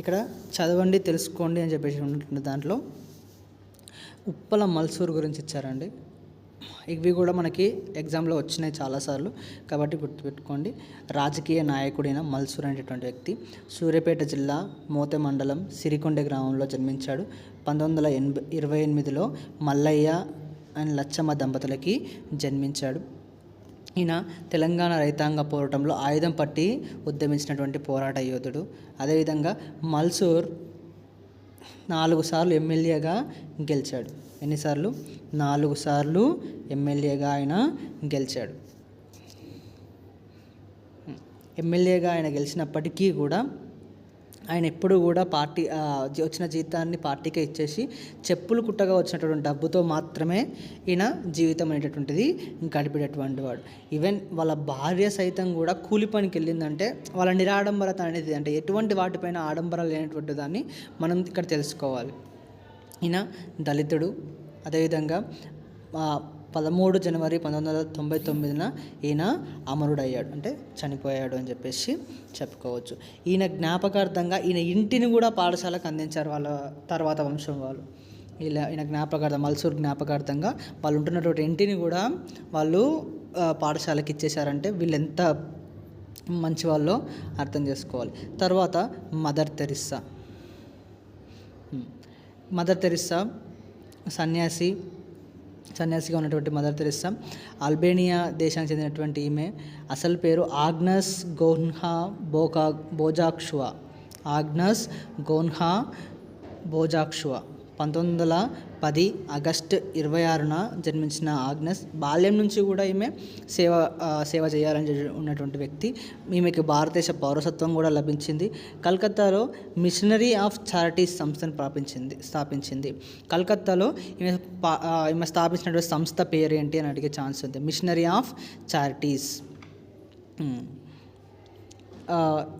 ఇక్కడ చదవండి తెలుసుకోండి అని చెప్పేసి ఉన్నటువంటి దాంట్లో ఉప్పల మల్సూర్ గురించి ఇచ్చారండి. ఇవి కూడా మనకి ఎగ్జామ్లో వచ్చినాయి చాలాసార్లు. కాబట్టి గుర్తుపెట్టుకోండి రాజకీయ నాయకుడైన మల్సూర్ అనేటటువంటి వ్యక్తి సూర్యాపేట జిల్లా మోతే మండలం సిరికొండ గ్రామంలో జన్మించాడు. పంతొమ్మిది వందల ఎనభై ఇరవై ఎనిమిదిలో మల్లయ్య అండ్ లచ్చమ్మ దంపతులకి జన్మించాడు. ఈయన తెలంగాణ రైతాంగ పోరాటంలో ఆయుధం పట్టి ఉద్యమించినటువంటి పోరాట యోధుడు. అదేవిధంగా మల్సూర్ నాలుగు సార్లు ఎమ్మెల్యేగా గెలిచాడు. ఎన్నిసార్లు నాలుగు సార్లు ఎమ్మెల్యేగా ఆయన గెలిచాడు. ఎమ్మెల్యేగా ఆయన గెలిచినప్పటికీ కూడా ఆయన ఎప్పుడు కూడా పార్టీ వచ్చిన జీతాన్ని పార్టీకే ఇచ్చేసి చెప్పులు కుట్టగా వచ్చినటువంటి డబ్బుతో మాత్రమే ఈయన జీవితం అనేటటువంటిది గడిపేటటువంటి వాడు. ఈవెన్ వాళ్ళ భార్య సైతం కూడా కూలి పనికి వెళ్ళిందంటే వాళ్ళ నిరాడంబరత అనేది అంటే ఎటువంటి వాటిపైన ఆడంబరాలు లేనటువంటి దాన్ని మనం ఇక్కడ తెలుసుకోవాలి. ఈయన దళితుడు అదేవిధంగా పదమూడు జనవరి పంతొమ్మిది వందల తొంభై తొమ్మిదిన ఈయన అమరుడయ్యాడు. అంటే చనిపోయాడు అని చెప్పేసి చెప్పుకోవచ్చు. ఈయన జ్ఞాపకార్థంగా ఈయన ఇంటిని కూడా పాఠశాలకు అందించారు వాళ్ళ తర్వాత వంశం వాళ్ళు. ఇలా ఈయన జ్ఞాపకార్థం మల్సూర్ జ్ఞాపకార్థంగా వాళ్ళు ఉంటున్నటువంటి ఇంటిని కూడా వాళ్ళు పాఠశాలకి ఇచ్చేశారంటే వీళ్ళు ఎంత మంచి వాళ్ళో అర్థం చేసుకోవాలి. తర్వాత మదర్ తెరిస్సా. మదర్ తెరిస్సా సన్యాసి సన్యాసిగా ఉన్నటువంటి మదర్ తెరిస్సా. అల్బేనియా దేశానికి చెందినటువంటి ఈమె. అసలు పేరు ఆగ్నస్ గోన్హా బోకా బోజాక్షువా. Agnes Gonxha Bojaxhiu. పంతొమ్మిది వందల పది ఆగస్ట్ ఇరవై ఆరున జన్మించిన ఆగ్నస్ బాల్యం నుంచి కూడా ఈమె సేవ సేవ చేయాలని ఉన్నటువంటి వ్యక్తి. ఈమెకి భారతదేశ పౌరసత్వం కూడా లభించింది. కలకత్తాలో మిషనరీ ఆఫ్ చారిటీస్ సంస్థను స్థాపించింది స్థాపించింది. కలకత్తాలో ఈమె పా- ఈమె స్థాపించినటువంటి సంస్థ పేరు ఏంటి అని అడిగే ఛాన్స్ ఉంది. Missionary of charities.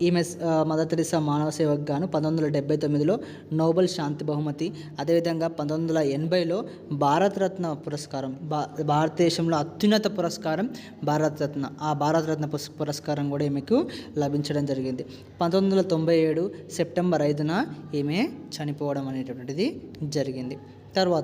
ఈమె మదర్ తెరిసా మానవ సేవకు గాను పంతొమ్మిది వందల డెబ్బై తొమ్మిదిలో నోబెల్ శాంతి బహుమతి అదేవిధంగా పంతొమ్మిది వందల ఎనభైలో భారతరత్న పురస్కారం భా భారతదేశంలో అత్యున్నత పురస్కారం భారతరత్న. ఆ భారతరత్న పుస్ పురస్కారం కూడా ఈమెకు లభించడం జరిగింది. పంతొమ్మిది వందల తొంభై ఏడు సెప్టెంబర్ ఐదున ఈమె చనిపోవడం అనేటటువంటిది జరిగింది. తర్వాత